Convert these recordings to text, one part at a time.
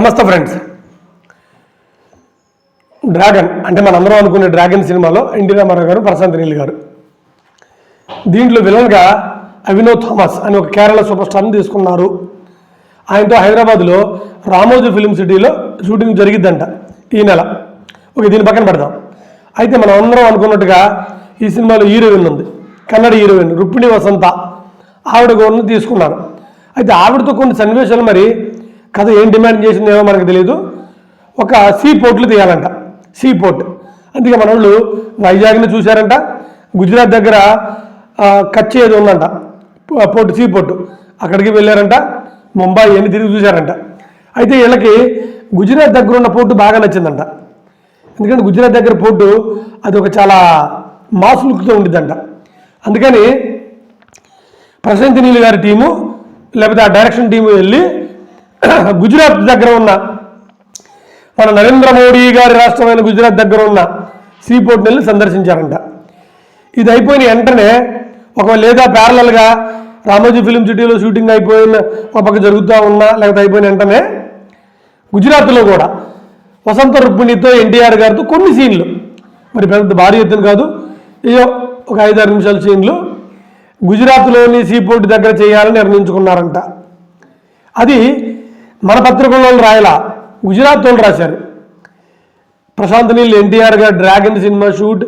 నమస్తే friends. Dragon అంటే మనందరం అనుకునే డ్రాగన్ సినిమాలో ఎన్టీ రామారావు గారు ప్రశాంత్ నీల్ గారు. దీంట్లో విలన్గా అవినో థామస్ అని ఒక కేరళ సూపర్ స్టార్ని తీసుకున్నారు. ఆయనతో హైదరాబాద్లో రామోజీ ఫిలిం సిటీలో షూటింగ్ జరిగిద్దంట ఈ నెల. ఓకే దీని పక్కన పెడదాం. అయితే మనం అందరం అనుకున్నట్టుగా ఈ సినిమాలో హీరోయిన్ ఉంది. కన్నడ హీరోయిన్ రుక్మిణి వసంత. ఆవిడ కూడా తీసుకున్నారు. అయితే ఆవిడతో కొన్ని సన్నివేశాలు మరి కథ ఏం డిమాండ్ చేసిందేమో మనకు తెలియదు ఒక సీ పోర్ట్లు తీయాలంట. Sea port. అందుకే మన వాళ్ళు వైజాగ్ని చూశారంట. గుజరాత్ దగ్గర కచ్ ఏదో ఉందంట. Port sea port. అక్కడికి వెళ్ళారంట. ముంబై ఎన్ని తిరిగి చూశారంట. అయితే వీళ్ళకి గుజరాత్ దగ్గర ఉన్న పోర్టు బాగా నచ్చిందంట. ఎందుకంటే గుజరాత్ దగ్గర పోర్టు అది ఒక చాలా మాస్ లుక్తో ఉండిద్దంట. అందుకని ప్రశాంత్ నీల్ గారి టీము లేకపోతే ఆ డైరెక్షన్ టీము వెళ్ళి గుజరాత్ దగ్గర ఉన్న మన నరేంద్ర మోడీ గారి రాష్ట్రమైన గుజరాత్ దగ్గర ఉన్న సీపోర్ట్ వెళ్ళి సందర్శించారంట. ఇది అయిపోయిన వెంటనే ఒక లేదా ప్యారలల్గా రామోజీ ఫిలిం సిటీలో షూటింగ్ అయిపోయిన ఒక పక్క జరుగుతూ ఉన్నా లేకపోతే అయిపోయిన వెంటనే గుజరాత్లో కూడా వసంత రుక్మిణితో ఎన్టీఆర్ గారితో కొన్ని సీన్లు. మరి పెద్ద భారీ ఎత్తున కాదు ఏదో ఒక ఐదారు నిమిషాల సీన్లు గుజరాత్లోని సీపోర్ట్ దగ్గర చేయాలని నిర్ణయించుకున్నారంట. అది మన పత్రికల్లో రాయలా గుజరాత్ వాళ్ళు రాశారు. Prashanth Neel NTR garu dragon cinema shoot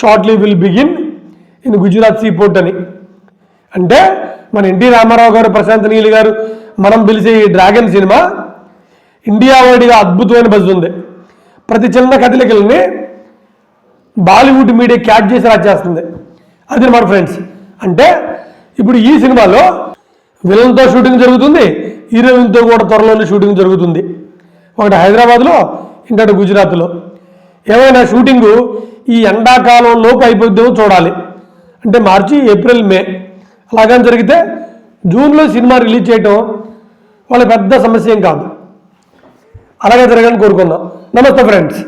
shortly will begin in Gujarat seaport అని. అంటే మన ఎన్టీ రామారావు గారు ప్రశాంత్ నీల్ గారు మనం పిలిచే ఈ డ్రాగన్ సినిమా ఇండియా వైడ్గా అద్భుతమైన బజ్ ఉంది. ప్రతి చిన్న కథలికల్ని బాలీవుడ్ మీడియా క్యాచ్ చేసి రాచేస్తుంది. అది మన ఫ్రెండ్స్ అంటే ఇప్పుడు ఈ సినిమాలో విలన్తో షూటింగ్ జరుగుతుంది హీరోయిన్తో కూడా త్వరలోనే షూటింగ్ జరుగుతుంది. ఒకటి హైదరాబాద్లో ఇంకటి గుజరాత్లో. ఏమైనా షూటింగు ఈ ఎండాకాలం లోపు అయిపోద్దేమో చూడాలి. అంటే మార్చి ఏప్రిల్ మే. అలాగని జరిగితే జూన్లో సినిమా రిలీజ్ చేయటం వాళ్ళ పెద్ద సమస్య ఏం కాదు. అలాగే జరగాలని కోరుకుందాం. నమస్తే ఫ్రెండ్స్.